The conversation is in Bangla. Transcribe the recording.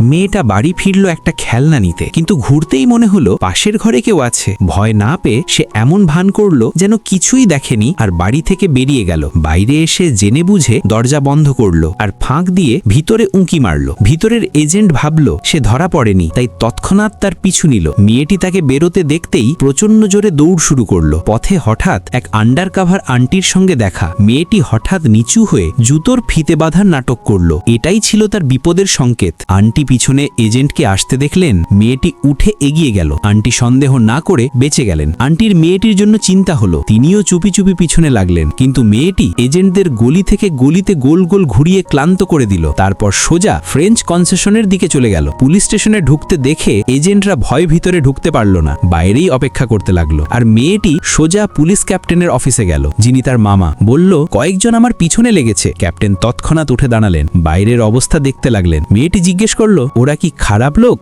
মেয়েটা বাড়ি ফিরল একটা খেলনা নিতে, কিন্তু ঘুরতেই মনে হলো পাশের ঘরে কেউ আছে। ভয় না পেয়ে সে এমন ভান করল যেন কিছুই দেখেনি আর বাড়ি থেকে বেরিয়ে গেল। বাইরে এসে জেনে বুঝে দরজা বন্ধ করল আর ফাঁক দিয়ে ভিতরে উঁকি মারল। ভিতরের এজেন্ট ভাবল, সে ধরা পড়েনি। তাই তৎক্ষণাৎ তার পিছু নিল। মেয়েটি তাকে বেরোতে দেখতেই প্রচণ্ড জোরে দৌড় শুরু করল। পথে হঠাৎ এক আন্ডার কাভার আন্টির সঙ্গে দেখা। মেয়েটি হঠাৎ নিচু হয়ে জুতোর ফিতে বাঁধার নাটক করল। এটাই ছিল তার বিপদের সংকেত। আন্টি পিছনে এজেন্টকে আসতে দেখলেন, মেয়েটি উঠে এগিয়ে গেল। আন্টি সন্দেহ না করে বেঁচে গেলেন। আন্টির মেয়েটির জন্য চিন্তা হলো, তিনিও চুপি চুপি পিছনে লাগলেন। কিন্তু মেয়েটি এজেন্টদের গলি থেকে গলিতে গোল গোল ঘুরিয়ে ক্লান্ত করে দিল। তারপর সোজা ফ্রেঞ্চ কনসেশনের দিকে চলে গেল। পুলিশ স্টেশনে ঢুকতে দেখে এজেন্টরা ভয় ভিতরে ঢুকতে পারল না। বাইরেই অপেক্ষা করতে লাগল। আর মেয়েটি সোজা পুলিশ ক্যাপ্টেনের অফিসে গেল। যিনি তার মামা। বলল, কয়েকজন আমার পিছনে লেগেছে। ক্যাপ্টেন তৎক্ষণাৎ উঠে দাঁড়ালেন। বাইরের অবস্থা দেখতে লাগলেন। মেয়েটি জিজ্ঞেস করল ওরা কি খারাপ লোক?